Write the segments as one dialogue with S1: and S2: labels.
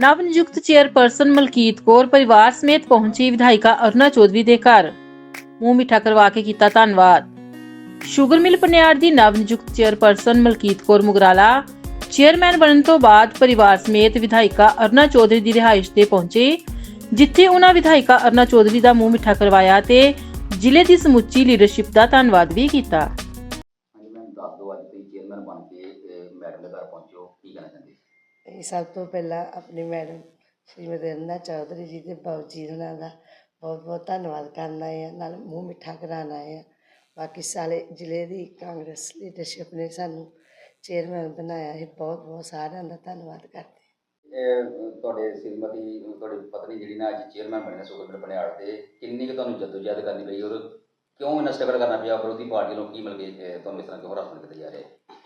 S1: ਨਵ ਨਿਯੁਕਤ ਚੇਅਰਪਰਸਨ ਮਲਕੀਤ ਕੌਰ ਪਰਿਵਾਰ ਸਮੇਤ ਪਹੁੰਚੀ ਵਿਧਾਇਕਾ ਅਰੁਣਾ ਚੌਧਰੀ ਦੇ ਘਰ। ਮੂੰਹ ਮਿੱਠਾ ਕਰਵਾ ਕੇ ਕੀਤਾ ਧੰਨਵਾਦ। ਸ਼ੂਗਰ ਮਿਲ ਪਨਿਆੜ ਦੀ ਨਵ ਨਿਯੁਕਤ ਚੇਅਰਪਰਸਨ ਮਲਕੀਤ ਕੌਰ ਮੁਗਰਾਲਾ, ਚੇਅਰਮੈਨ ਬਣਨ ਤੋਂ ਬਾਅਦ ਪਰਿਵਾਰ ਸਮੇਤ ਵਿਧਾਇਕਾ ਅਰੁਣਾ ਚੌਧਰੀ ਦੀ ਰਿਹਾਇਸ਼ ਤੇ ਪਹੁੰਚੇ, ਜਿੱਥੇ ਉਹਨਾਂ ਵਿਧਾਇਕਾ ਅਰੁਣਾ ਚੌਧਰੀ ਦਾ ਮੂੰਹ ਮਿੱਠਾ ਕਰਵਾਇਆ ਤੇ ਜ਼ਿਲ੍ਹੇ ਦੀ ਸਮੁੱਚੀ ਲੀਡਰਸ਼ਿਪ ਦਾ ਧੰਨਵਾਦ ਵੀ ਕੀਤਾ।
S2: ਇਹ ਸਭ ਤੋਂ ਪਹਿਲਾਂ ਆਪਣੀ ਮੈਡਮ ਸ਼੍ਰੀਮਤੀ ਅਰੁਣਾ ਚੌਧਰੀ ਜੀ ਦੇ ਬਾਊ ਜੀ ਉਹਨਾਂ ਦਾ ਬਹੁਤ ਬਹੁਤ ਧੰਨਵਾਦ ਕਰਨ ਆ ਨਾਲ ਮੂੰਹ ਮਿੱਠਾ ਕਰਾਉਣ ਆ ਬਾਕੀ ਸਾਰੇ ਜ਼ਿਲ੍ਹੇ ਦੀ ਕਾਂਗਰਸ ਲੀਡਰਸ਼ਿਪ ਨੇ ਸਾਨੂੰ ਚੇਅਰਮੈਨ ਬਣਾਇਆ ਹੈ ਬਹੁਤ ਬਹੁਤ ਸਾਰਿਆਂ ਦਾ ਧੰਨਵਾਦ ਕਰਦੇ
S3: ਇਹ ਤੁਹਾਡੇ ਸ਼੍ਰੀਮਤੀ ਤੁਹਾਡੀ ਪਤਨੀ ਜਿਹੜੀ ਨਾ ਅੱਜ ਚੇਅਰਮੈਨ ਬਣੇ ਪਿੰਡ ਪਨਿਆੜ ਤੇ ਕਿੰਨੀ ਕੁ ਤੁਹਾਨੂੰ ਜਦੋਜਹਿਦ ਕਰਨੀ ਪਈ ਔਰ ਕਿਉਂ ਇੰਨਾ ਸਟਰਗਲ ਕਰਨਾ ਪਿਆ ਵਿਰੋਧੀ ਪਾਰਟੀ ਨੂੰ ਕੀ ਮਿਲ ਕੇ ਅਹ, ਤੁਹਾਨੂੰ ਇਸ ਤਰ੍ਹਾਂ ਕਿਉਂ ਹਰਾਸਮੈਂਟ ਕੀਤਾ ਜਾ ਰਿਹਾ ਹੈ?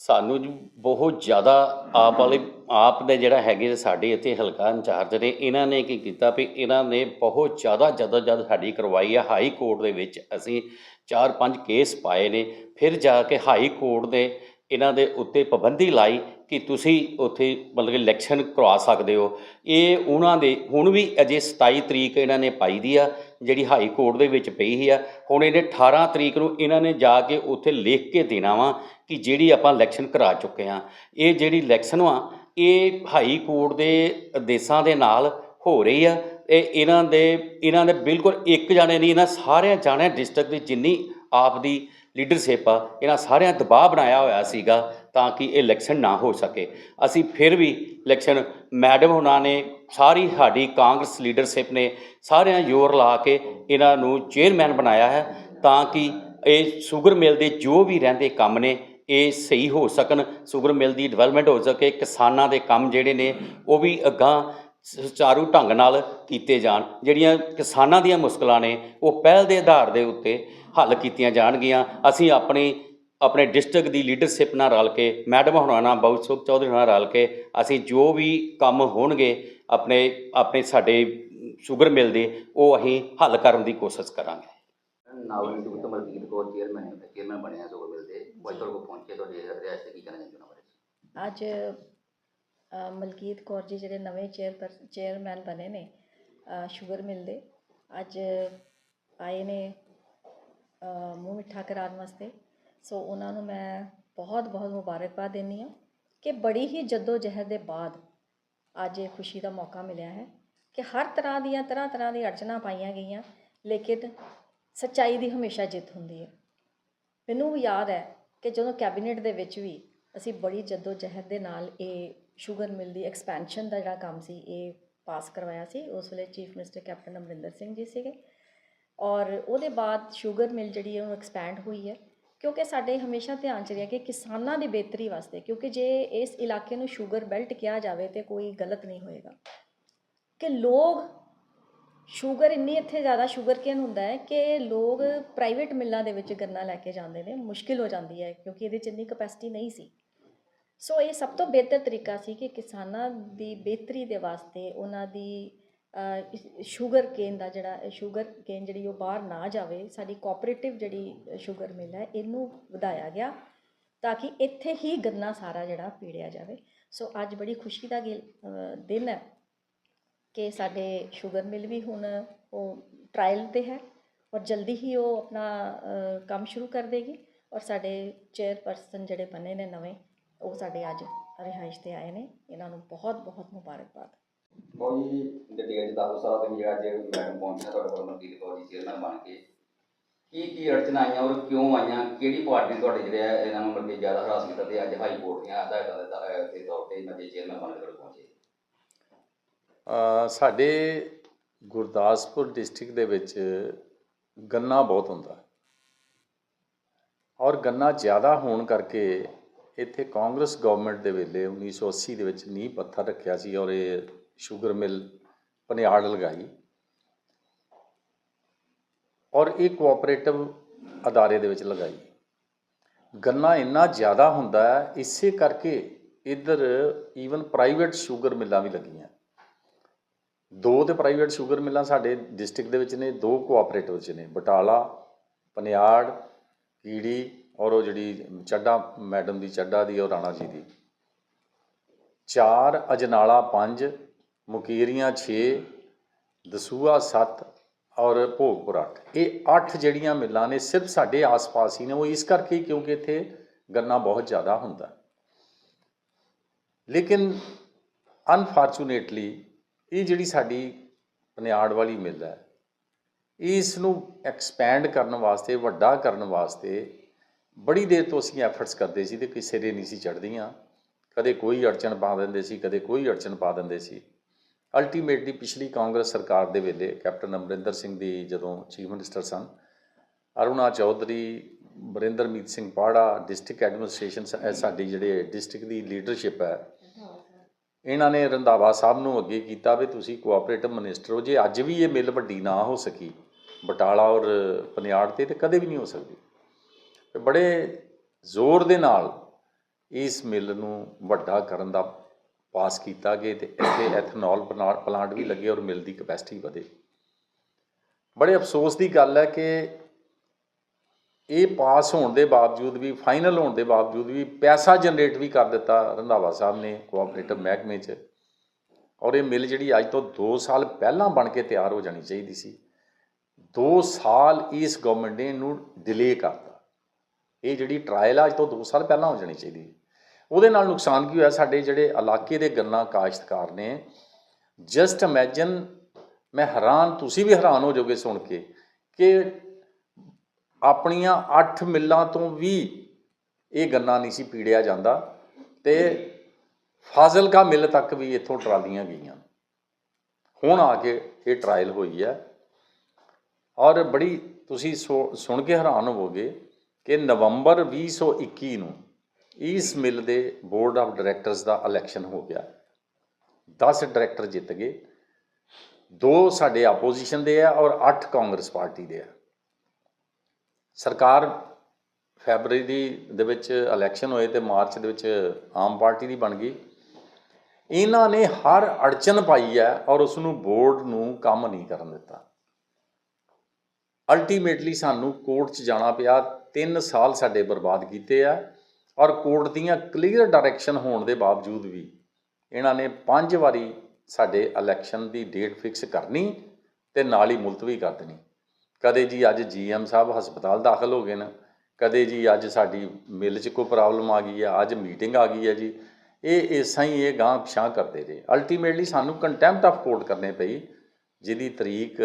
S4: ਸਾਨੂੰ ਜੀ ਬਹੁਤ ਜ਼ਿਆਦਾ ਆਪ ਵਾਲੇ ਆਪ ਦੇ ਜਿਹੜਾ ਹੈਗੇ ਸਾਡੇ ਇੱਥੇ ਹਲਕਾ ਇੰਚਾਰਜ ਨੇ, ਇਹਨਾਂ ਨੇ ਕੀ ਕੀਤਾ ਵੀ ਇਹਨਾਂ ਨੇ ਬਹੁਤ ਜ਼ਿਆਦਾ ਜਦੋਂ ਜਦ ਸਾਡੀ ਕਰਵਾਈ ਆ, ਹਾਈ ਕੋਰਟ ਦੇ ਵਿੱਚ ਅਸੀਂ ਚਾਰ ਪੰਜ ਕੇਸ ਪਾਏ ਨੇ, ਫਿਰ ਜਾ ਕੇ ਹਾਈ ਕੋਰਟ ਨੇ ਇਹਨਾਂ ਦੇ ਉੱਤੇ ਪਾਬੰਦੀ ਲਾਈ ਕਿ ਤੁਸੀਂ ਉੱਥੇ ਮਤਲਬ ਕਿ ਇਲੈਕਸ਼ਨ ਕਰਵਾ ਸਕਦੇ ਹੋ। ਇਹ ਉਹਨਾਂ ਦੇ, ਹੁਣ ਵੀ ਅਜੇ 27 ਤਰੀਕ ਇਹਨਾਂ ਨੇ ਪਾਈ ਦੀ ਆ, ਜਿਹੜੀ ਹਾਈ ਕੋਰਟ ਦੇ ਵਿੱਚ ਪਈ ਹੀ ਆ, ਹੁਣ ਇਹਨੇ 18 ਤਰੀਕ ਨੂੰ ਇਹਨਾਂ ਨੇ ਜਾ ਕੇ ਉੱਥੇ ਲਿਖ ਕੇ ਦੇਣਾ ਵਾ ਕਿ ਜਿਹੜੀ ਆਪਾਂ ਇਲੈਕਸ਼ਨ ਕਰਾ ਚੁੱਕੇ ਆ। ਇਹ ਜਿਹੜੀ ਇਲੈਕਸ਼ਨ ਵਾ ਇਹ ਹਾਈ ਕੋਰਟ ਦੇ ਆਦੇਸ਼ਾਂ ਦੇ ਨਾਲ ਹੋ ਰਹੀ ਆ ਇਹ ਇਹਨਾਂ ਦੇ ਇਹਨਾਂ ਦੇ ਬਿਲਕੁਲ ਇੱਕ ਜਾਣੇ ਨਹੀਂ, ਇਹਨਾਂ ਸਾਰਿਆਂ ਜਾਣਿਆਂ ਡਿਸਟ੍ਰਿਕਟ ਦੀ ਜਿੰਨੀ ਆਪ ਦੀ ਲੀਡਰਸ਼ਿਪ ਆ, ਇਹਨਾਂ ਸਾਰਿਆਂ ਦਬਾਅ ਬਣਾਇਆ ਹੋਇਆ ਸੀਗਾ ਤਾਂ ਕਿ ਇਹ ਇਲੈਕਸ਼ਨ ਨਾ ਹੋ ਸਕੇ। ਅਸੀਂ ਫਿਰ ਵੀ ਇਲੈਕਸ਼ਨ ਮੈਡਮ ਹੁਣਾਂ ਨੇ, ਸਾਰੀ ਸਾਡੀ ਕਾਂਗਰਸ ਲੀਡਰਸ਼ਿਪ ਨੇ ਸਾਰਿਆਂ ਜ਼ੋਰ ਲਾ ਕੇ ਇਹਨਾਂ ਨੂੰ ਚੇਅਰਮੈਨ ਬਣਾਇਆ ਹੈ ਤਾਂ ਕਿ ਇਹ ਸ਼ੂਗਰ ਮਿਲ ਦੇ ਜੋ ਵੀ ਰਹਿੰਦੇ ਕੰਮ ਨੇ ਇਹ ਸਹੀ ਹੋ ਸਕਣ, ਸ਼ੂਗਰ ਮਿਲ ਦੀ ਡਿਵੈਲਪਮੈਂਟ ਹੋ ਸਕੇ, ਕਿਸਾਨਾਂ ਦੇ ਕੰਮ ਜਿਹੜੇ ਨੇ, ਉਹ ਵੀ ਅਗਾਂਹ ਸੁਚਾਰੂ ਢੰਗ ਨਾਲ ਕੀਤੇ ਜਾਣ। ਜਿਹੜੀਆਂ ਕਿਸਾਨਾਂ ਦੀਆਂ ਮੁਸ਼ਕਲਾਂ ਨੇ, ਉਹ ਪਹਿਲ ਦੇ ਆਧਾਰ ਦੇ ਉੱਤੇ ਹੱਲ ਕੀਤੀਆਂ ਜਾਣਗੀਆਂ। ਅਸੀਂ ਆਪਣੀ, ਆਪਣੇ ਡਿਸਟ੍ਰਿਕਟ ਦੀ ਲੀਡਰਸ਼ਿਪ ਨਾਲ ਰਲ ਕੇ, ਮੈਡਮ ਹੋਣਾ ਨਾਲ ਬਹੁਤ ਸੁਖ ਚੌਧਰੀ ਨਾਲ ਰਲ ਕੇ, ਅਸੀਂ ਜੋ ਵੀ ਕੰਮ ਹੋਣਗੇ, ਆਪਣੇ ਆਪਣੇ ਸਾਡੇ ਸ਼ੂਗਰ ਮਿਲ ਦੇ, ਉਹ ਅਸੀਂ ਹੱਲ ਕਰਨ ਦੀ ਕੋਸ਼ਿਸ਼ ਕਰਾਂਗੇ।
S3: ਨਾਵਲ ਨਿਯੁਕਤ ਮਲਕੀਤ ਕੌਰ ਚੇਅਰਮੈਨ ਚੇਅਰਮੈਨ ਬਣਿਆ ਸੁਖਬੀਰ ਮਿਲ ਦੇ। ਅੱਜ ਤੁਹਾਡੇ ਕੋਲ ਪਹੁੰਚੇ ਤੁਹਾਡੇ ਰਿਹਾਇਸ਼ ਤੇ ਕੀ ਕਹਿਣਾ ਚਾਹੁੰਦੇ ਹੋ ਉਹਨਾਂ ਬਾਰੇ?
S5: ਅੱਜ ਅ, ਮਲਕੀਤ ਕੌਰ ਜੀ ਜਿਹੜੇ ਨਵੇਂ ਚੇਅਰ ਚੇਅਰਮੈਨ ਬਣੇ ਨੇ ਅ, ਸ਼ੂਗਰ ਮਿਲ ਦੇ ਅੱਜ ਆਏ ਨੇ ਅ, ਮੂੰਹ ਮਿੱਠਾ ਕਰਾਉਣ ਵਾਸਤੇ। ਸੋ ਉਹਨਾਂ ਨੂੰ ਮੈਂ ਬਹੁਤ ਬਹੁਤ ਮੁਬਾਰਕਬਾਦ ਦਿੰਦੀ ਹਾਂ ਕਿ ਬੜੀ ਹੀ ਜੱਦੋ ਜਹਿਦ ਦੇ ਬਾਅਦ ਅੱਜ ਇਹ ਖੁਸ਼ੀ ਦਾ ਮੌਕਾ ਮਿਲਿਆ ਹੈ ਕਿ ਹਰ ਤਰ੍ਹਾਂ ਦੀਆਂ ਤਰ੍ਹਾਂ ਤਰ੍ਹਾਂ ਦੀ ਅੜਚਨਾ ਪਾਈਆਂ ਗਈਆਂ ਲੇਕਿਨ ਸੱਚਾਈ ਦੀ ਹਮੇਸ਼ਾ ਜਿੱਤ ਹੁੰਦੀ ਹੈ। ਮੈਨੂੰ ਯਾਦ ਹੈ ਕਿ ਜਦੋਂ ਕੈਬਨਿਟ ਦੇ ਵਿੱਚ ਵੀ ਅਸੀਂ ਬੜੀ ਜੱਦੋ ਜਹਿਦ ਦੇ ਨਾਲ ਇਹ ਸ਼ੂਗਰ ਮਿਲ ਦੀ ਐਕਸਪੈਂਸ਼ਨ ਦਾ ਜਿਹੜਾ ਕੰਮ ਸੀ, ਇਹ ਪਾਸ ਕਰਵਾਇਆ ਸੀ, ਉਸ ਵੇਲੇ chief minister captain Amarinder Singh ji ਸੀਗੇ। ਔਰ ਉਹਦੇ ਬਾਅਦ ਸ਼ੂਗਰ ਮਿਲ ਜਿਹੜੀ ਹੈ ਉਹ ਐਕਸਪੈਂਡ ਹੋਈ ਹੈ, ਕਿਉਂਕਿ ਸਾਡੇ ਹਮੇਸ਼ਾ ਧਿਆਨ ਚ ਰਿਹਾ ਕਿ ਕਿਸਾਨਾਂ ਦੀ ਬਿਹਤਰੀ ਵਾਸਤੇ, ਕਿਉਂਕਿ ਜੇ ਇਸ ਇਲਾਕੇ ਨੂੰ ਸ਼ੂਗਰ ਬੈਲਟ ਕਿਹਾ ਜਾਵੇ ਤੇ ਕੋਈ ਗਲਤ ਨਹੀਂ ਹੋਏਗਾ। ਕਿ ਲੋਕ ਸ਼ੂਗਰ ਇੰਨੀ ਇੱਥੇ ਜ਼ਿਆਦਾ ਸ਼ੂਗਰ ਕੇਨ ਹੁੰਦਾ ਹੈ ਕਿ ਲੋਕ ਪ੍ਰਾਈਵੇਟ ਮਿੱਲਾਂ ਦੇ ਵਿੱਚ ਗੰਨਾ ਲੈ ਕੇ ਜਾਂਦੇ ਨੇ, ਮੁਸ਼ਕਿਲ ਹੋ ਜਾਂਦੀ ਹੈ ਕਿਉਂਕਿ ਇਹਦੇ 'ਚ ਇੰਨੀ ਕਪੈਸਿਟੀ ਨਹੀਂ ਸੀ। ਸੋ ਇਹ ਸਭ ਤੋਂ ਬਿਹਤਰ ਤਰੀਕਾ ਸੀ ਕਿ ਕਿਸਾਨਾਂ ਦੀ ਬਿਹਤਰੀ ਦੇ ਵਾਸਤੇ ਉਹਨਾਂ ਦੀ ਸ਼ੂਗਰ ਕੇਨ ਦਾ ਜਿਹੜਾ, ਸ਼ੂਗਰ ਕੇਨ ਜਿਹੜੀ ਉਹ ਬਾਹਰ ਨਾ ਜਾਵੇ, ਸਾਡੀ ਕੋਆਪਰੇਟਿਵ ਜਿਹੜੀ ਸ਼ੂਗਰ ਮਿਲ ਹੈ ਇਹਨੂੰ ਵਧਾਇਆ ਗਿਆ ਤਾਂ ਕਿ ਇੱਥੇ ਹੀ ਗੰਨਾ ਸਾਰਾ ਜਿਹੜਾ ਪੀੜਿਆ ਜਾਵੇ। ਸੋ ਅੱਜ ਬੜੀ ਖੁਸ਼ੀ ਦਾ ਗੇ- ਦਿਨ ਹੈ। ਕਿ ਸਾਡੇ ਸ਼ੂਗਰ ਮਿਲ ਵੀ ਹੁਣ ਉਹ ਟ੍ਰਾਇਲ ਤੇ ਹੈ ਔਰ ਜਲਦੀ ਹੀ ਉਹ ਆਪਣਾ ਕੰਮ ਸ਼ੁਰੂ ਕਰ ਦੇਗੀ ਔਰ ਸਾਡੇ ਚੇਅਰਪਰਸਨ ਜਿਹੜੇ ਬਣੇ ਨੇ ਨਵੇਂ, ਉਹ ਸਾਡੇ ਅੱਜ ਰਿਹਾਇਸ਼ ਤੇ ਆਏ ਨੇ। ਇਹਨਾਂ ਨੂੰ ਬਹੁਤ ਬਹੁਤ ਮੁਬਾਰਕਬਾਦ।
S3: ਬਹੁਤ ਜੀ ਡਿਟੇਲ ਦੱਸੋ ਸਾਰਾ ਤੁਸੀਂ ਜਿਹੜਾ ਅੱਜ ਮੈਡਮ ਪਹੁੰਚੇ ਤੁਹਾਡੇ ਕੋਲ ਮਲਕੀਤ ਕੌਰ ਜੀ ਚੇਅਰਮੈਨ ਬਣ ਕੇ। ਕੀ ਕੀ ਅੜਚਨਾਂ ਆਈਆਂ ਔਰ ਕਿਉਂ ਆਈਆਂ? ਕਿਹੜੀ ਪਾਰਟੀ ਤੁਹਾਡੇ ਜਿਹੜੇ ਇਹਨਾਂ ਨੂੰ ਮਤਲਬ ਜ਼ਿਆਦਾ ਹਰਾਸ ਕੀਤਾ ਤੇ ਅੱਜ ਹਾਈ ਕੋਰਟ ਦੀਆਂ ਹਦਾਇਤਾਂ ਦੇ ਤੌਰ ਤੇ ਇਹਨਾਂ ਚੇਅਰਮੈਨ ਬਣ ਕੇ
S6: ਸਾਡੇ ਗੁਰਦਾਸਪੁਰ ਡਿਸਟ੍ਰਿਕਟ ਦੇ ਵਿੱਚ ਗੰਨਾ ਬਹੁਤ ਹੁੰਦਾ ਔਰ ਗੰਨਾ ਜ਼ਿਆਦਾ ਹੋਣ ਕਰਕੇ ਇੱਥੇ ਕਾਂਗਰਸ ਗਵਰਨਮੈਂਟ ਦੇ ਵੇਲੇ 1980 ਦੇ ਵਿੱਚ ਨੀਂਹ ਪੱਥਰ ਰੱਖਿਆ ਸੀ ਔਰ ਇਹ ਸ਼ੂਗਰ ਮਿਲ ਪਨਿਆੜ ਲਗਾਈ। ਔਰ ਇਹ ਕੋਆਪਰੇਟਿਵ ਅਦਾਰੇ ਦੇ ਵਿੱਚ ਲਗਾਈ। ਗੰਨਾ ਇੰਨਾ ਜ਼ਿਆਦਾ ਹੁੰਦਾ ਹੈ, ਇਸੇ ਕਰਕੇ ਇੱਧਰ ਈਵਨ ਪ੍ਰਾਈਵੇਟ ਸ਼ੂਗਰ ਮਿੱਲਾਂ ਵੀ ਲੱਗੀਆਂ। ਦੋ ਤੇ ਪ੍ਰਾਈਵੇਟ ਸ਼ੂਗਰ ਮਿੱਲਾਂ ਸਾਡੇ ਡਿਸਟ੍ਰਿਕਟ ਦੇ ਵਿੱਚ ਨੇ, ਦੋ ਕੋਆਪਰੇਟਿਵ ਚ ਨੇ, ਬਟਾਲਾ, ਪਨਿਆੜ, ਕੀੜੀ ਔਰ ਉਹ ਜਿਹੜੀ ਚੱਡਾ, ਮੈਡਮ ਦੀ ਚੱਡਾ ਦੀ ਔਰ ਰਾਣਾ ਜੀ ਦੀ। ਚਾਰ, ਅਜਨਾਲਾ 5 ਮੁਕੀਰੀਆਂ 6 ਦਸੂਆ 7 ਔਰ ਭੋਗਪੁਰ 8 ਇਹ 8 ਜਿਹੜੀਆਂ ਮਿੱਲਾਂ ਨੇ ਸਿਰਫ ਸਾਡੇ ਆਸ-ਪਾਸ ਹੀ ਨੇ, ਉਹ ਇਸ ਕਰਕੇ ਕਿਉਂਕਿ ਇੱਥੇ ਗੰਨਾ ਬਹੁਤ ਜ਼ਿਆਦਾ ਹੁੰਦਾ। ਲੇਕਿਨ ਅਨਫੋਰਚੂਨੇਟਲੀ ਇਹ ਜਿਹੜੀ ਸਾਡੀ ਪਨਿਆੜ ਵਾਲੀ ਮਿੱਲ ਹੈ ਇਸ ਨੂੰ ਐਕਸਪੈਂਡ ਕਰਨ ਵਾਸਤੇ, ਵੱਡਾ ਕਰਨ ਵਾਸਤੇ ਬੜੀ ਦੇਰ ਤੋਂ ਅਸੀਂ ਐਫਰਟਸ ਕਰਦੇ ਸੀ ਤੇ ਕਿਸੇ ਦੇ ਨਹੀਂ ਸੀ ਚੜ੍ਹਦੀਆਂ। ਕਦੇ ਕੋਈ ਅੜਚਣ ਪਾ ਦਿੰਦੇ ਸੀ, ਕਦੇ ਕੋਈ ਅੜਚਣ ਪਾ ਦਿੰਦੇ ਸੀ। ਅਲਟੀਮੇਟਲੀ ਪਿਛਲੀ ਕਾਂਗਰਸ ਸਰਕਾਰ ਦੇ ਵੇਲੇ ਕੈਪਟਨ ਅਮਰਿੰਦਰ ਸਿੰਘ ਦੀ ਜਦੋਂ ਚੀਫ ਮਿਨਿਸਟਰ ਸਨ, ਅਰੁਣਾ ਚੌਧਰੀ ਬਰਿੰਦਰਮੀਤ ਸਿੰਘ ਪਾੜਾ ਡਿਸਟ੍ਰਿਕਟ ਐਡਮਿਨਿਸਟ੍ਰੇਸ਼ਨ ਸ- ਸਾਡੀ ਜਿਹੜੇ ਡਿਸਟ੍ਰਿਕਟ ਦੀ ਲੀਡਰਸ਼ਿਪ ਹੈ ਇਹਨਾਂ ਨੇ ਰੰਧਾਵਾ ਸਾਹਿਬ ਨੂੰ ਅੱਗੇ ਕੀਤਾ ਵੀ ਤੁਸੀਂ ਕੋਆਪਰੇਟਿਵ ਮਿਨਿਸਟਰ ਹੋ। ਜੇ ਅੱਜ ਵੀ ਇਹ ਮਿਲ ਵੱਡੀ ਨਾ ਹੋ ਸਕੀ, ਬਟਾਲਾ ਔਰ ਪਨਿਆੜ ਤੇ ਤੇ ਕਦੇ ਵੀ ਨਹੀਂ ਹੋ ਸਕਦੀ। ਤੇ ਬੜੇ ਜ਼ੋਰ ਦੇ ਨਾਲ ਇਸ ਮਿਲ ਨੂੰ ਵੱਡਾ ਕਰਨ ਦਾ ਪਾਸ ਕੀਤਾ ਗਿਆ ਤੇ ਇੱਥੇ ਐਥਨੋਲ ਪਲਾਂਟ ਵੀ ਲੱਗੇ ਔਰ ਮਿਲ ਦੀ ਕਪੈਸਿਟੀ ਵਧੇ। ਬੜੇ ਅਫਸੋਸ ਦੀ ਗੱਲ ਹੈ ਕਿ ਇਹ ਪਾਸ ਹੋਣ ਦੇ ਬਾਵਜੂਦ ਵੀ, ਫਾਈਨਲ ਹੋਣ ਦੇ ਬਾਵਜੂਦ ਵੀ ਪੈਸਾ ਜਨਰੇਟ ਵੀ ਕਰ ਦਿੱਤਾ ਰੰਧਾਵਾ ਸਾਹਿਬ ਨੇ, ਕੋਆਪਰੇਟਿਵ ਮਹਿਕਮੇ 'ਚ। ਔਰ ਇਹ ਮਿਲ ਜਿਹੜੀ ਅੱਜ ਤੋਂ 2 ਸਾਲ ਪਹਿਲਾਂ ਬਣ ਕੇ ਤਿਆਰ ਹੋ ਜਾਣੀ ਚਾਹੀਦੀ ਸੀ। 2 ਸਾਲ ਇਸ ਗਵਰਨਮੈਂਟ ਨੇ ਇਹਨੂੰ ਡਿਲੇ ਕਰਤਾ। ਇਹ ਜਿਹੜੀ ਟ੍ਰਾਇਲ ਆ, ਅੱਜ ਤੋਂ 2 ਸਾਲ ਪਹਿਲਾਂ ਹੋ ਜਾਣੀ ਚਾਹੀਦੀ। ਉਹਦੇ ਨਾਲ ਨੁਕਸਾਨ ਕੀ ਹੋਇਆ? ਸਾਡੇ ਜਿਹੜੇ ਇਲਾਕੇ ਦੇ ਗੰਨਾ ਕਾਸ਼ਤਕਾਰ ਨੇ ਜਸਟ ਇਮੇਜਿਨ ਮੈਂ ਹੈਰਾਨ, ਤੁਸੀਂ ਵੀ ਹੈਰਾਨ ਹੋ ਜਾਓਗੇ ਸੁਣ ਕੇ ਕਿ ਆਪਣੀਆਂ 8 ਮਿੱਲਾਂ ਤੋਂ ਵੀ ਇਹ ਗੰਨਾ ਨਹੀਂ ਸੀ ਪੀੜਿਆ ਜਾਂਦਾ ਤੇ ਫਾਜ਼ਿਲਕਾ ਮਿੱਲ ਤੱਕ ਵੀ ਇੱਥੋਂ ਟਰਾਲੀਆਂ ਗਈਆਂ। ਹੁਣ ਆ ਕੇ ਇਹ ਟਰਾਇਲ ਹੋਈ ਹੈ। ਔਰ ਬੜੀ ਤੁਸੀਂ ਸੋ- ਸੁਣ ਕੇ ਹੈਰਾਨ ਹੋਵੋਗੇ ਕਿ ਨਵੰਬਰ 2021 ਨੂੰ ਇਸ ਮਿਲ ਦੇ ਬੋਰਡ ਆਫ ਡਾਇਰੈਕਟਰਸ ਦਾ ਇਲੈਕਸ਼ਨ ਹੋ ਗਿਆ। 10 ਡਾਇਰੈਕਟਰ ਜਿੱਤ ਗਏ। ਦੋ ਸਾਡੇ ਆਪੋਜੀਸ਼ਨ ਦੇ ਆ ਔਰ 8 ਕਾਂਗਰਸ ਪਾਰਟੀ ਦੇ ਆ। ਸਰਕਾਰ ਫੈਬਰਰੀ ਦੀ ਦੇ ਵਿੱਚ ਇਲੈਕਸ਼ਨ ਹੋਏ ਤੇ ਮਾਰਚ ਦੇ ਵਿੱਚ ਆਮ ਪਾਰਟੀ ਦੀ ਬਣ ਗਈ। ਇਹਨਾਂ ਨੇ ਹਰ ਅੜਚਨ ਪਾਈ ਹੈ ਔਰ ਉਸ ਨੂੰ ਬੋਰਡ ਨੂੰ ਕੰਮ ਨਹੀਂ ਕਰਨ ਦਿੱਤਾ। ਅਲਟੀਮੇਟਲੀ ਸਾਨੂੰ ਕੋਰਟ 'ਚ ਜਾਣਾ ਪਿਆ। 3 ਸਾਲ ਸਾਡੇ ਬਰਬਾਦ ਕੀਤੇ ਆ ਔਰ ਕੋਰਟ ਦੀਆਂ ਕਲੀਅਰ ਡਾਇਰੈਕਸ਼ਨ ਹੋਣ ਦੇ ਬਾਵਜੂਦ ਵੀ ਇਹਨਾਂ ਨੇ ਪੰਜ ਵਾਰੀ ਸਾਡੇ ਇਲੈਕਸ਼ਨ ਦੀ ਡੇਟ ਫਿਕਸ ਕਰਨੀ ਤੇ ਨਾਲ ਹੀ ਮੁਲਤਵੀ ਕਰ ਦੇਣੀ। ਕਦੇ ਜੀ ਅੱਜ ਜੀਐਮ ਸਾਹਿਬ ਹਸਪਤਾਲ ਦਾਖਲ ਹੋ ਗਏ ਨੇ, ਕਦੇ ਜੀ ਅੱਜ ਸਾਡੀ ਮਿਲ 'ਚ ਕੋਈ ਪ੍ਰੋਬਲਮ ਆ ਗਈ ਹੈ, ਅੱਜ ਮੀਟਿੰਗ ਆ ਗਈ ਹੈ ਜੀ। ਇਹ ਇਸਾਂ ਹੀ ਇਹ ਗਾਂਹ ਪਛਾਂ ਕਰਦੇ ਰਹੇ। ਅਲਟੀਮੇਟਲੀ ਸਾਨੂੰ ਕੰਟੈਂਪਟ ਆਫ ਕੋਰਟ ਕਰਨੇ ਪਈ, ਜਿਹਦੀ ਤਰੀਕ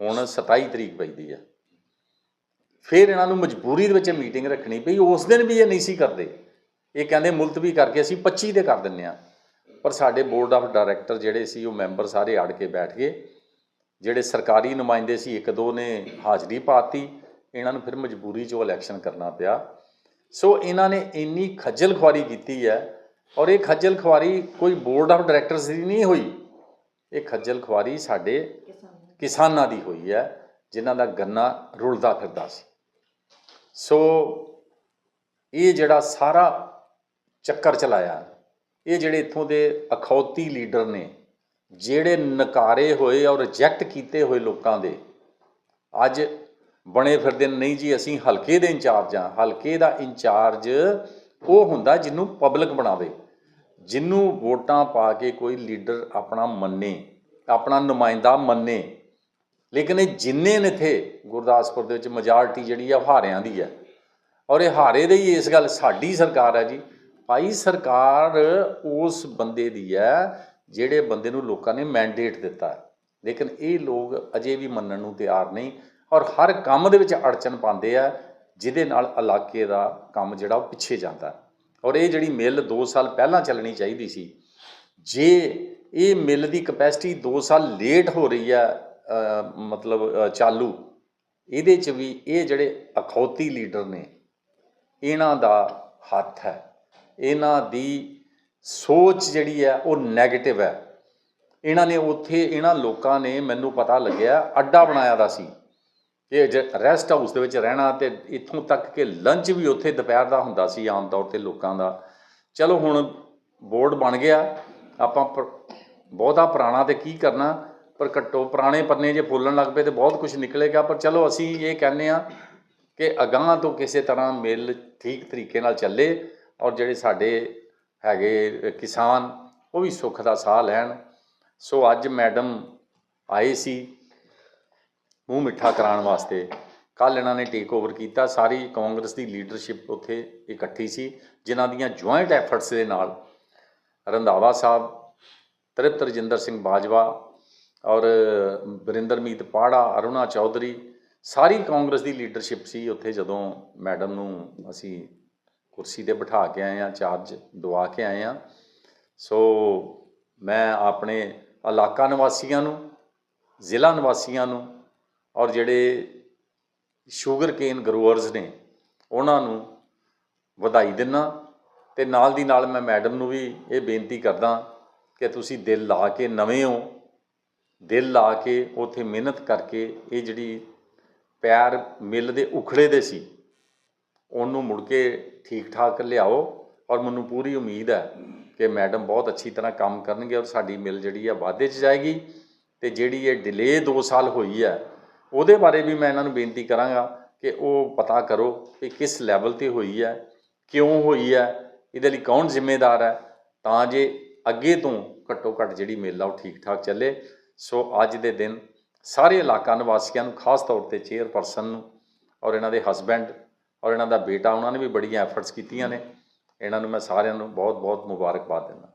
S6: ਹੁਣ 27 ਤਰੀਕ ਪੈਂਦੀ ਹੈ ਫਿਰ ਇਹਨਾਂ ਨੂੰ ਮਜਬੂਰੀ ਦੇ ਵਿੱਚ ਮੀਟਿੰਗ ਰੱਖਣੀ ਪਈ, ਉਸ ਦਿਨ ਵੀ ਇਹ ਨਹੀਂ ਸੀ ਕਰਦੇ। ਇਹ ਕਹਿੰਦੇ ਮੁਲਤਵੀ ਕਰਕੇ ਅਸੀਂ 25 ਦੇ ਕਰ ਦਿੰਨੇ ਆ। ਪਰ ਸਾਡੇ ਬੋਰਡ ਆਫ ਡਾਇਰੈਕਟਰ ਜਿਹੜੇ ਸੀ, ਉਹ ਮੈਂਬਰ ਸਾਰੇ ਅੜ ਕੇ ਬੈਠ ਗਏ। ਜਿਹੜੇ ਸਰਕਾਰੀ ਨੁਮਾਇੰਦੇ ਸੀ, ਇੱਕ ਦੋ ਨੇ ਹਾਜ਼ਰੀ ਪਾਤੀ, ਇਹਨਾਂ ਨੂੰ ਫਿਰ ਮਜਬੂਰੀ 'ਚੋਂ ਇਲੈਕਸ਼ਨ ਕਰਨਾ ਪਿਆ। ਸੋ ਇਹਨਾਂ ਨੇ ਇੰਨੀ ਖੱਜਲ ਖੁਆਰੀ ਕੀਤੀ ਹੈ ਔਰ ਇਹ ਖੱਜਲ ਖੁਆਰੀ ਕੋਈ ਬੋਰਡ ਆਫ ਡਾਇਰੈਕਟਰਸ ਦੀ ਨਹੀਂ ਹੋਈ। ਇਹ ਖੱਜਲ ਖੁਆਰੀ ਸਾਡੇ ਕਿਸਾਨਾਂ ਦੀ ਹੋਈ ਹੈ, ਜਿਨ੍ਹਾਂ ਦਾ ਗੰਨਾ ਰੁਲਦਾ ਫਿਰਦਾ ਸੀ। ਸੋ ਇਹ ਜਿਹੜਾ ਸਾਰਾ ਚੱਕਰ ਚਲਾਇਆ, ਇਹ ਜਿਹੜੇ ਇੱਥੋਂ ਦੇ ਅਖੌਤੀ ਲੀਡਰ ਨੇ ਜਿਹੜੇ ਨਕਾਰੇ ਹੋਏ ਔਰ ਰਿਜੈਕਟ ਕੀਤੇ ਹੋਏ ਲੋਕਾਂ ਦੇ, ਅੱਜ ਬਣੇ ਫਿਰਦੇ ਨਹੀਂ ਜੀ, ਅਸੀਂ ਹਲਕੇ ਦੇ ਇੰਚਾਰਜ ਹਾਂ। ਹਲਕੇ ਦਾ ਇੰਚਾਰਜ ਉਹ ਹੁੰਦਾ ਜਿਹਨੂੰ ਪਬਲਿਕ ਬਣਾਵੇ, ਜਿਹਨੂੰ ਵੋਟਾਂ ਪਾ ਕੇ ਕੋਈ ਲੀਡਰ ਆਪਣਾ ਮੰਨੇ, ਆਪਣਾ ਨੁਮਾਇੰਦਾ ਮੰਨੇ। ਲੇਕਿਨ ਇਹ ਜਿੰਨੇ ਨੇ ਥੇ ਗੁਰਦਾਸਪੁਰ ਦੇ ਵਿੱਚ ਮੈਜੋਰਟੀ ਜਿਹੜੀ ਆ ਉਹ ਹਾਰਿਆਂ ਦੀ ਹੈ ਔਰ ਇਹ ਹਾਰੇ ਦੇ ਹੀ ਇਸ ਗੱਲ, ਸਾਡੀ ਸਰਕਾਰ ਹੈ ਜੀ। ਭਾਈ ਸਰਕਾਰ ਉਸ ਬੰਦੇ ਦੀ ਹੈ ਜਿਹੜੇ ਬੰਦੇ ਨੂੰ ਲੋਕਾਂ ਨੇ ਮੈਂਡੇਟ ਦਿੱਤਾ ਲੇਕਿਨ ਇਹ ਲੋਕ ਅਜੇ ਵੀ ਮੰਨਣ ਨੂੰ ਤਿਆਰ ਨਹੀਂ ਔਰ ਹਰ ਕੰਮ ਦੇ ਵਿੱਚ ਅੜਚਨ ਪਾਉਂਦੇ ਆ, ਜਿਹਦੇ ਨਾਲ ਇਲਾਕੇ ਦਾ ਕੰਮ ਜਿਹੜਾ ਉਹ ਪਿੱਛੇ ਜਾਂਦਾ ਔਰ ਇਹ ਜਿਹੜੀ ਮਿਲ 2 ਸਾਲ ਪਹਿਲਾਂ ਚੱਲਣੀ ਚਾਹੀਦੀ ਸੀ, ਜੇ ਇਹ ਮਿਲ ਦੀ ਕਪੈਸਿਟੀ 2 ਸਾਲ ਲੇਟ ਹੋ ਰਹੀ ਹੈ ਮਤਲਬ ਚਾਲੂ, ਇਹਦੇ 'ਚ ਵੀ ਇਹ ਜਿਹੜੇ ਅਖੌਤੀ ਲੀਡਰ ਨੇ, ਇਹਨਾਂ ਦਾ ਹੱਥ ਹੈ। ਇਹਨਾਂ ਦੀ ਸੋਚ ਜਿਹੜੀ ਹੈ ਉਹ 네ਗੇਟਿਵ ਹੈ। ਇਹਨਾਂ ਨੇ ਉੱਥੇ, ਇਹਨਾਂ ਲੋਕਾਂ ਨੇ ਮੈਨੂੰ ਪਤਾ ਲੱਗਿਆ, ਅੱਡਾ ਬਣਾਇਆ ਦਾ ਸੀ ਇਹ ਰੈਸਟ ਹਾਊਸ ਦੇ ਵਿੱਚ ਰਹਿਣਾ ਤੇ ਇੱਥੋਂ ਤੱਕ ਕਿ ਲੰਚ ਵੀ ਉੱਥੇ ਦੁਪਹਿਰ ਦਾ ਹੁੰਦਾ ਸੀ ਆਮ ਤੌਰ ਤੇ ਲੋਕਾਂ ਦਾ। ਚਲੋ ਹੁਣ ਬੋਰਡ ਬਣ ਗਿਆ, ਆਪਾਂ ਪ- ਬਹੁਤਾ ਪੁਰਾਣਾ ਤੇ ਕੀ ਕਰਨਾ? ਪਰ ਘੱਟੋ ਪੁਰਾਣੇ ਪੰਨੇ ਜੇ ਫੁੱਲਣ ਲੱਗ ਪਏ ਤੇ ਬਹੁਤ ਕੁਝ ਨਿਕਲੇਗਾ ਪਰ ਚਲੋ ਅਸੀਂ ਇਹ ਕਹਿੰਦੇ ਆ ਕਿ ਅਗਾਂਹ ਤੋਂ ਕਿਸੇ ਤਰ੍ਹਾਂ ਮਿਲ ਠੀਕ ਤਰੀਕੇ ਨਾਲ ਚੱਲੇ ਔਰ ਜਿਹੜੇ ਸਾਡੇ ਹੈਗੇ ਕਿਸਾਨ, ਉਹ ਵੀ ਸੁੱਖ ਦਾ ਸਾਹ ਲੈਣ। ਸੋ ਅੱਜ ਮੈਡਮ ਆਏ ਸੀ, ਮੂੰਹ ਮਿੱਠਾ ਕਰਾਉਣ ਵਾਸਤੇ। ਕੱਲ ਇਹਨਾਂ ਨੇ ਟੇਕ ਓਵਰ ਕੀਤਾ। ਸਾਰੀ ਕਾਂਗਰਸ ਦੀ ਲੀਡਰਸ਼ਿਪ ਉੱਥੇ ਇਕੱਠੀ ਸੀ, ਜਿਨ੍ਹਾਂ ਦੀਆਂ ਜੁਆਇੰਟ ਐਫਰਟਸ ਦੇ ਨਾਲ ਰੰਧਾਵਾ ਸਾਹਿਬ, ਤ੍ਰਿਪਤ ਰਜਿੰਦਰ ਸਿੰਘ ਬਾਜਵਾ ਔਰ ਬਰਿੰਦਰਮੀਤ ਪਾੜਾ, ਅਰੁਣਾ ਚੌਧਰੀ, ਸਾਰੀ ਕਾਂਗਰਸ ਦੀ ਲੀਡਰਸ਼ਿਪ ਸੀ। ਉੱਥੇ ਜਦੋਂ ਮੈਡਮ ਨੂੰ ਅਸੀਂ ਕੁਰਸੀ ਤੇ ਬਿਠਾ ਕੇ ਆਏ ਆ ਚਾਰਜ ਦਵਾ ਕੇ ਆਏ ਆ ਸੋ ਮੈਂ ਆਪਣੇ ਇਲਾਕਾ ਨਿਵਾਸੀਆਂ ਨੂੰ, ਜ਼ਿਲ੍ਹਾ ਨਿਵਾਸੀਆਂ ਨੂੰ ਔਰ ਜਿਹੜੇ ਸ਼ੂਗਰ ਕੇਨ ਗਰੋਅਰਸ ਨੇ, ਉਹਨਾਂ ਨੂੰ ਵਧਾਈ ਦਿੰਨਾ ਤੇ ਨਾਲ ਦੀ ਨਾਲ ਮੈਂ ਮੈਡਮ ਨੂੰ ਵੀ ਇਹ ਬੇਨਤੀ ਕਰਦਾ ਕਿ ਤੁਸੀਂ ਦਿਲ ਲਾ ਕੇ ਨਵੇਂ ਹੋ, ਦਿਲ ਲਾ ਕੇ ਉਥੇ ਮਿਹਨਤ ਕਰਕੇ ਇਹ ਜਿਹੜੀ ਪੈਰ ਮਿਲ ਦੇ ਉਖੜੇ ਦੇ ਸੀ ਉਹਨੂੰ ਮੁੜ ਕੇ ਠੀਕ ਠਾਕ ਲਿਆਓ ਔਰ ਮੈਨੂੰ ਪੂਰੀ ਉਮੀਦ ਹੈ ਕਿ ਮੈਡਮ ਬਹੁਤ ਅੱਛੀ ਤਰ੍ਹਾਂ ਕੰਮ ਕਰਨਗੇ ਔਰ ਸਾਡੀ ਮਿਲ ਜਿਹੜੀ ਆ ਵਾਧੇ 'ਚ ਜਾਏਗੀ ਤੇ ਜਿਹੜੀ ਇਹ ਡਿਲੇ 2 ਸਾਲ ਹੋਈ ਹੈ, ਉਹਦੇ ਬਾਰੇ ਵੀ ਮੈਂ ਇਹਨਾਂ ਨੂੰ ਬੇਨਤੀ ਕਰਾਂਗਾ ਕਿ ਉਹ ਪਤਾ ਕਰੋ ਕਿ ਕਿਸ ਲੈਵਲ ਤੇ ਹੋਈ ਹੈ, ਕਿਉਂ ਹੋਈ ਹੈ, ਇਹਦੇ ਲਈ ਕੌਣ ਜ਼ਿੰਮੇਦਾਰ ਹੈ, ਤਾਂ ਜੇ ਅੱਗੇ ਤੋਂ ਘੱਟੋ ਘੱਟ ਜਿਹੜੀ ਮਿਲ ਆ ਉਹ ਠੀਕ ਠਾਕ ਚੱਲੇ। ਸੋ ਅੱਜ ਦੇ ਦਿਨ ਸਾਰੇ ਇਲਾਕਾ ਨਿਵਾਸੀਆਂ ਨੂੰ ਖਾਸ ਤੌਰ ਤੇ ਚੇਅਰਪਰਸਨ ਨੂੰ ਔਰ ਇਹਨਾਂ ਦੇ ਹਸਬੈਂਡ ਔਰ ਇਹਨਾਂ ਦਾ ਬੇਟਾ, ਉਹਨਾਂ ਨੇ ਵੀ ਬੜੀਆਂ ਐਫਰਟਸ ਕੀਤੀਆਂ ਨੇ। ਇਹਨਾਂ ਨੂੰ ਮੈਂ ਸਾਰਿਆਂ ਨੂੰ ਬਹੁਤ ਬਹੁਤ ਮੁਬਾਰਕਬਾਦ ਦਿੰਦਾ।